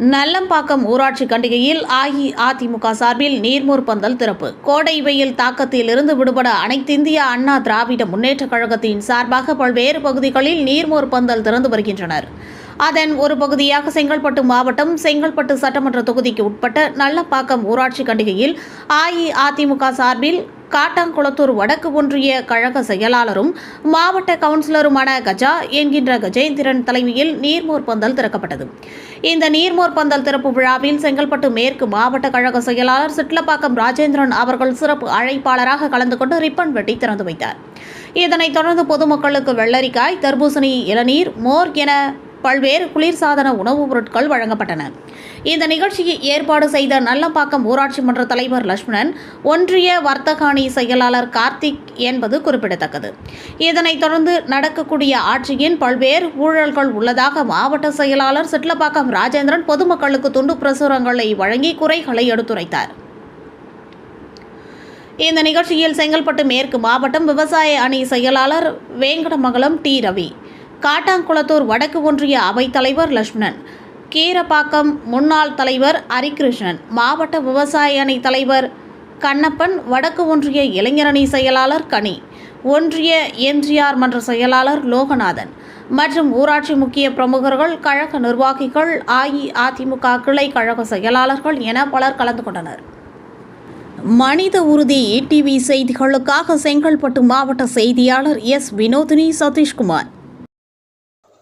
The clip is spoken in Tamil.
நல்லம்பாக்கம் ஊராட்சி கண்டிகையில் அஇஅதிமுக சார்பில் நீர்மூர் பந்தல் திறப்பு. கோடை வெயில் தாக்கத்தில் இருந்து விடுபட அனைத்திந்திய அண்ணா திராவிட முன்னேற்றக் கழகத்தின் சார்பாக பல்வேறு பகுதிகளில் நீர்மூர் பந்தல் திறந்து வருகின்றனர். அதன் ஒரு பகுதியாக செங்கல்பட்டு மாவட்டம் செங்கல்பட்டு சட்டமன்ற தொகுதிக்கு உட்பட்ட நல்லப்பாக்கம் ஊராட்சி கண்டிகையில் அஇஅதிமுக சார்பில் காட்டாங்குளத்தூர் வடக்கு ஒன்றிய கழக செயலாளரும் மாவட்ட கவுன்சிலருமான கஜா என்கின்ற கஜேந்திரன் தலைமையில் நீர்மோர் பந்தல் திறக்கப்பட்டது. இந்த நீர்மோர் பந்தல் திறப்பு விழாவில் செங்கல்பட்டு மேற்கு மாவட்ட கழக செயலாளர் சிட்லப்பாக்கம் ராஜேந்திரன் அவர்கள் சிறப்பு அழைப்பாளராக கலந்து கொண்டு ரிப்பன் வெட்டி திறந்து வைத்தார். இதனைத் தொடர்ந்து பொதுமக்களுக்கு வெள்ளரிக்காய் தர்பூசணி இளநீர் மோர் என பல்வேறு குளிர்சாதன உணவுப் பொருட்கள் வழங்கப்பட்டன. இந்த நிகழ்ச்சியை ஏற்பாடு செய்த நல்லப்பாக்கம் ஊராட்சி மன்ற தலைவர் லட்சுமணன் ஒன்றிய வர்த்தக அணி செயலாளர் கார்த்திக் என்பது குறிப்பிடத்தக்கது. இதனைத் தொடர்ந்து நடக்கக்கூடிய ஆட்சியின் பல்வேறு ஊழல்கள் உள்ளதாக மாவட்ட செயலாளர் சிட்லப்பாக்கம் ராஜேந்திரன் பொதுமக்களுக்கு துண்டு பிரசுரங்களை வழங்கி குறைகளை எடுத்துரைத்தார். இந்த நிகழ்ச்சியில் செங்கல்பட்டு மேற்கு மாவட்டம் விவசாய அணி செயலாளர் வேங்கடமங்கலம் டி. ரவி காட்டாங்குளத்தூர் வடக்கு ஒன்றிய அவைத்தலைவர் லட்சுமணன் கீரப்பாக்கம் முன்னாள் தலைவர் ஹரிகிருஷ்ணன் மாவட்ட விவசாய அணி தலைவர் கண்ணப்பன் வடக்கு ஒன்றிய இளைஞரணி செயலாளர் கனி ஒன்றிய எம்ஜிஆர் மன்ற செயலாளர் லோகநாதன் மற்றும் ஊராட்சி முக்கிய பிரமுகர்கள் கழக நிர்வாகிகள் அஇஅதிமுக கிளை கழக செயலாளர்கள் என பலர் கலந்து கொண்டனர். மனித உறுதி டிவி செய்திகளுக்காக செங்கல்பட்டு மாவட்ட செய்தியாளர் எஸ் வினோதினி சதீஷ்குமார்.